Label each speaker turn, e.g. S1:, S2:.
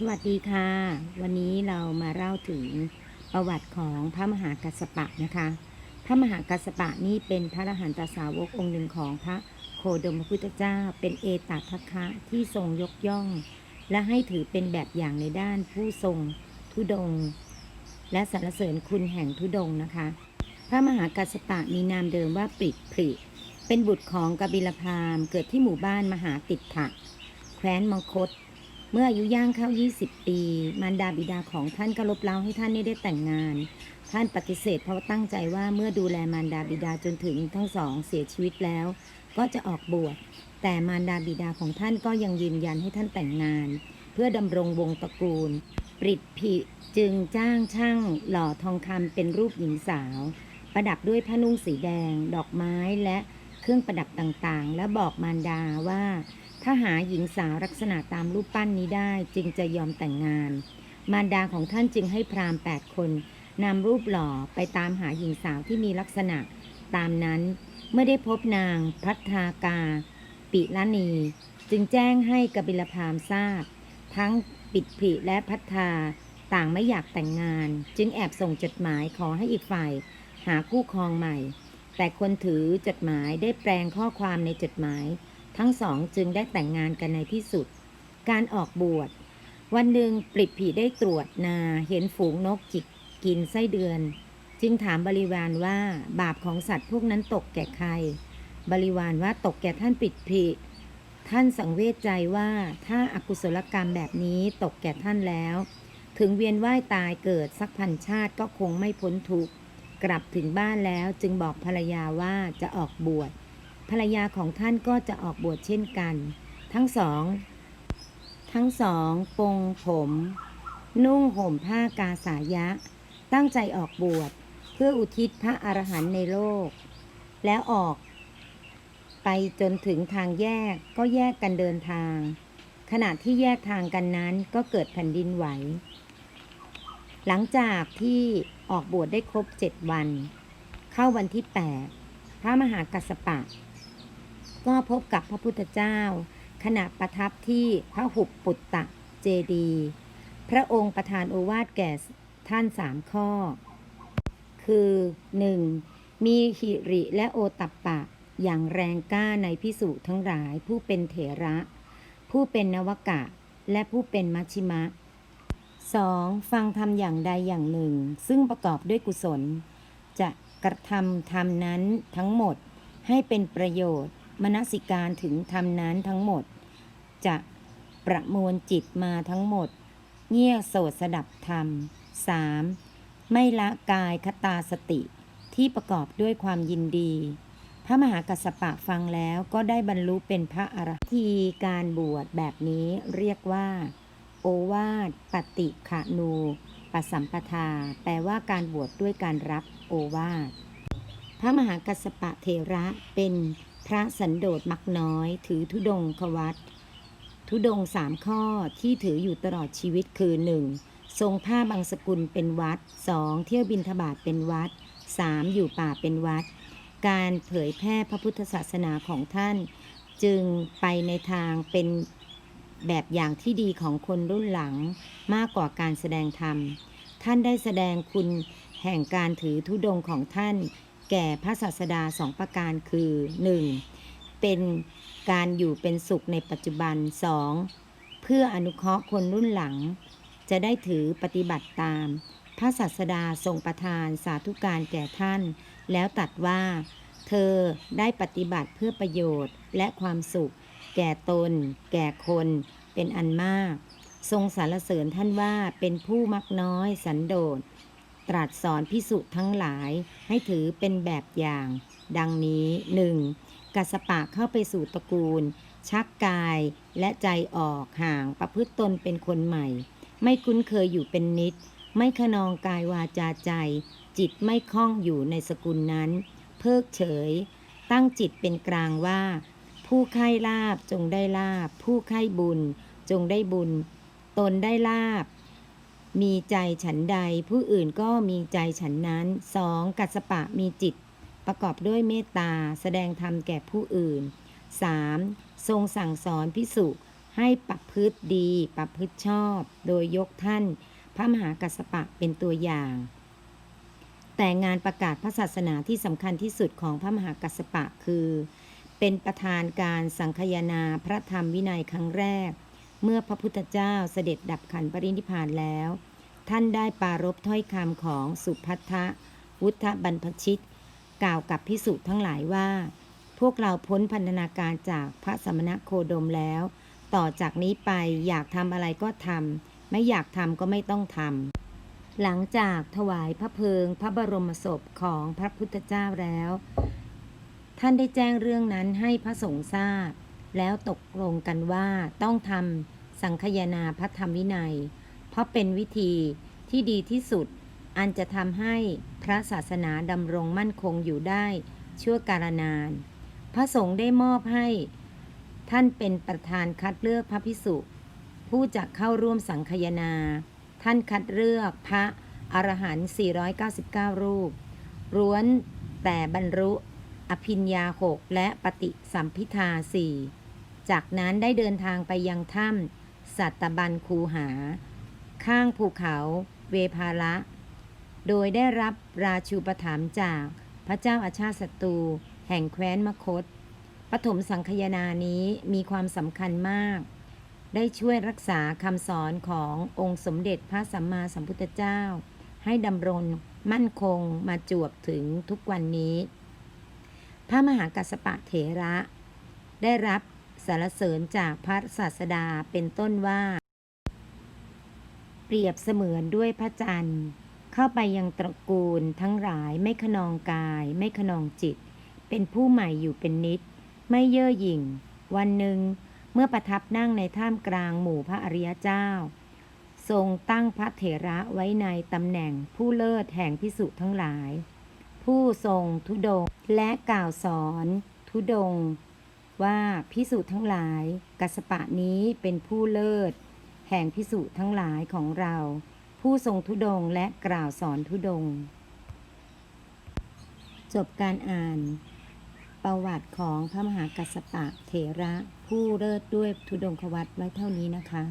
S1: สวัสดีค่ะ วันนี้เรามาเล่าถึงประวัติของพระมหากัสสปะนะคะ พระมหากัสสปะนี่เป็นพระอรหันตสาวกองค์หนึ่งของพระโคดมพระพุทธเจ้า เป็นเอตัคคะที่ทรงยกย่อง และให้ถือเป็นแบบอย่างในด้านผู้ทรงทุดง และสรรเสริญคุณแห่งทุดงนะคะ พระมหากัสสปะมีนามเดิมว่าปริพริเป็นบุตรของกบิลพามเกิดที่หมู่บ้านมหาติดถะแคว้นมังคต เมื่ออายุย่างเข้า 20 ปี มารดาบิดาของท่านก็ลบเล้าให้ท่านได้แต่งงาน ท่านปฏิเสธเพราะตั้งใจว่าเมื่อดูแลมารดาบิดาจนถึงทั้งสองเสียชีวิตแล้ว ก็จะออกบวช แต่มารดาบิดาของท่านก็ยังยืนยันให้ท่านแต่งงาน เพื่อดำรงวงตระกูล ปริดผิจึงจ้างช่างหล่อทองคำเป็นรูปหญิงสาว ประดับด้วยผ้านุ่งสีแดง ดอกไม้และเครื่องประดับต่างๆ และบอกมารดาว่า ถ้าหาหญิงสาวลักษณะตามรูปปั้นนี้ได้จึงจะยอมแต่งงาน มารดาของท่านจึงให้พราหมณ์แปดคนนำรูปหล่อไปตามหาหญิงสาวที่มีลักษณะ ตามนั้นเมื่อได้พบนางพัฒากา ปิละนี จึงแจ้งให้กบิลพามทราบ ทั้งปิดผิและพัฒาต่างไม่อยากแต่งงาน จึงแอบส่งจดหมายขอให้อีกฝ่าย หาคู่ครองใหม่ แต่คนถือจดหมายได้แปลงข้อความในจดหมาย ทั้งสองจึงได้แต่งงานกันในที่สุด การออกบวช วันหนึ่งปลิดผีได้ตรวจนาเห็นฝูงนกจิกกินไส้เดือน จึงถามบริวารว่าบาปของสัตว์พวกนั้นตกแก่ใคร บริวารว่าตกแก่ท่านปิดผีท่านสังเวชใจว่าถ้าอากุศลกรรมแบบนี้ตกแก่ท่านแล้ว ถึงเวียนว่ายตายเกิดสักพันชาติก็คงไม่พ้นทุกข์กลับถึงบ้านแล้วจึงบอกภรรยาว่าจะออกบวช ภรรยาของท่านก็จะออกบวชเช่นกัน ทั้งสอง ทั้งสองปงผม นุ่งห่มผ้ากาสายะ ตั้งใจออกบวชเพื่ออุทิศพระอรหันต์ในโลก แล้วออก ไปจนถึงทางแยกก็แยกกันเดินทาง ขณะที่แยกทางกันนั้นก็เกิดแผ่นดินไหว หลังจากที่ออกบวชได้ครบเจ็ดวัน เข้าวันที่ 8 พระมหากัสสปะ ก็พบกับพระพุทธเจ้า ขณะประทับที่พระหุบปุตตะเจดี พระองค์ประทานโอวาทแก่ท่านสามข้อ คือ 1. มีหิริและโอตัปปะ อย่างแรงกล้าในพิสุทั้งหลายผู้เป็นเถระ ผู้เป็นนวกะ และผู้เป็นมัชชิมะ 2. ฟังธรรมอย่างใดอย่างหนึ่ง ซึ่งประกอบด้วยกุศล จะกระทำธรรมนั้นทั้งหมดให้เป็นประโยชน์ มนสิการถึงธรรมนั้นทั้งหมด จะประมวลจิตมาทั้งหมด เงี่ยโสดสดับธรรม 3. ไม่ละกายคตาสติที่ประกอบด้วยความยินดี พระมหากัสปะฟังแล้วก็ได้บรรลุเป็นพระอรหันต์ที่การบวชแบบนี้เรียกว่า โอวาทปฏิขะนูปสัมปทา แปลว่าการบวชดด้วยการรับโอวาท พระมหากัสปะเทระเป็น พระสันโดษมักน้อย ถือธุดงควัตธุดงสามข้อที่ถืออยู่ตลอดชีวิตคือ 1. ทรงผ้าบางสกุลเป็นวัด 2. เที่ยวบินทบาทเป็นวัด 3. อยู่ป่าเป็นวัด การเผยแพร่พระพุทธศาสนาของท่าน จึงไปในทางเป็นแบบอย่างที่ดีของคนรุ่นหลังมากกว่าการแสดงธรรม ท่านได้แสดงคุณแห่งการถือธุดงของท่าน แก่พระศาสดาสองประการคือ 1. เป็นการอยู่เป็นสุขในปัจจุบัน 2. เพื่ออนุเคราะห์คนรุ่นหลัง จะได้ถือปฏิบัติตาม พระศาสดาทรงประทานสาธุการแก่ท่าน แล้วตัดว่า เธอได้ปฏิบัติเพื่อประโยชน์และความสุข แก่ตน แก่คนเป็นอันมาก ทรงสรรเสริญท่านว่าเป็นผู้มักน้อยสันโดษ ตรัสสอนพิสุทั้งหลายให้ถือเป็นแบบอย่าง ดังนี้ 1. กัสปะเข้าไปสู่ตระกูล ชักกายและใจออกห่างประพฤติตนเป็นคนใหม่ ไม่คุ้นเคยอยู่เป็นนิด ไม่ขนองกายวาจาใจ จิตไม่คล่องอยู่ในสกุลนั้น เพิกเฉย ตั้งจิตเป็นกลางว่า ผู้ใคร่ลาบจงได้ลาบ ผู้ใคร่บุญจงได้บุญ ตนได้ลาบ มีใจฉันใด ผู้อื่นก็มีใจฉันนั้น 2. กัสปะมีจิต ประกอบด้วยเมตตาแสดงธรรมแก่ผู้อื่น 3. ทรงสั่งสอนพิสุให้ปรับพฤติดีปรับพฤติชอบ โดยยกท่าน พระมหากัสปะเป็นตัวอย่าง แต่งานประกาศพระศาสนาที่สำคัญที่สุดของพระมหากัสปะคือ เป็นประธานการสังคายนาพระธรรมวินัยครั้งแรก เมื่อพระพุทธเจ้าเสด็จดับขันปรินิพานแล้ว ท่านได้ปรารบถ้อยคำของสุพัทธวุฒบรรพชิต กล่าวกับพิสุทั้งหลายว่า พวกเราพ้นพันธนาการจากพระสมณโคดมแล้ว ต่อจากนี้ไปอยากทำอะไรก็ทำไม่อยากทำก็ไม่ต้องทำหลังจากถวายพระเพลิงพระบรมศพของพระพุทธเจ้าแล้ว ท่านได้แจ้งเรื่องนั้นให้พระสงฆ์ทราบ แล้วตกลงกันว่าต้องทำสังคายนาพระธรรมวินัย เพราะเป็นวิธีที่ดีที่สุด อันจะทำให้พระศาสนาดำรงมั่นคงอยู่ได้ชั่วกาลนาน พระสงฆ์ได้มอบให้ ท่านเป็นประธานคัดเลือกพระพิสุผู้จะเข้าร่วมสังคายนา ท่านคัดเลือกพระอรหันต์499 รูปร้วนแต่บรรลุ อภิญญาหกและปฏิสัมพิทาสี่จากนั้นได้เดินทางไปยังถ้ำสัตบันคูหา ข้างภูเขาเวภาละโดยได้รับราชูปถัมจากพระเจ้าอาชาติศัตรูแห่งแคว้นมคต ปฐมสังคายนานี้มีความสำคัญมาก ได้ช่วยรักษาคำสอนขององค์สมเด็จพระสัมมาสัมพุทธเจ้า ให้ดำรงมั่นคงมาจวบถึงทุกวันนี้ พระมหากัสปะเถระ ได้รับสารเสริญจากพระศาสดาเป็นต้นว่า เปรียบเสมือนด้วยพระจันทร์ เข้าไปยังตระกูลทั้งหลายไม่ขนองกาย ไม่ขนองจิต เป็นผู้ใหม่อยู่เป็นนิด ไม่เย่อหยิ่ง วันหนึ่ง เมื่อประทับนั่งในท่ามกลางหมู่พระอริยเจ้า ทรงตั้งพระเถระไว้ในตำแหน่งผู้เลิศแห่งพิสุทั้งหลาย ผู้ทรงทุดง และกล่าวสอน ทุดง ว่าพิสุทั้งหลาย กัสปะนี้เป็นผู้เลิศ แห่งพิสุทั้งหลายของเรา ผู้ทรงทุดงและกล่าวสอนทุดง จบการอ่าน ประวัติของพระมหากัสสปะเถระ ผู้เลิศด้วยทุดงควัตไว้เท่านี้นะคะ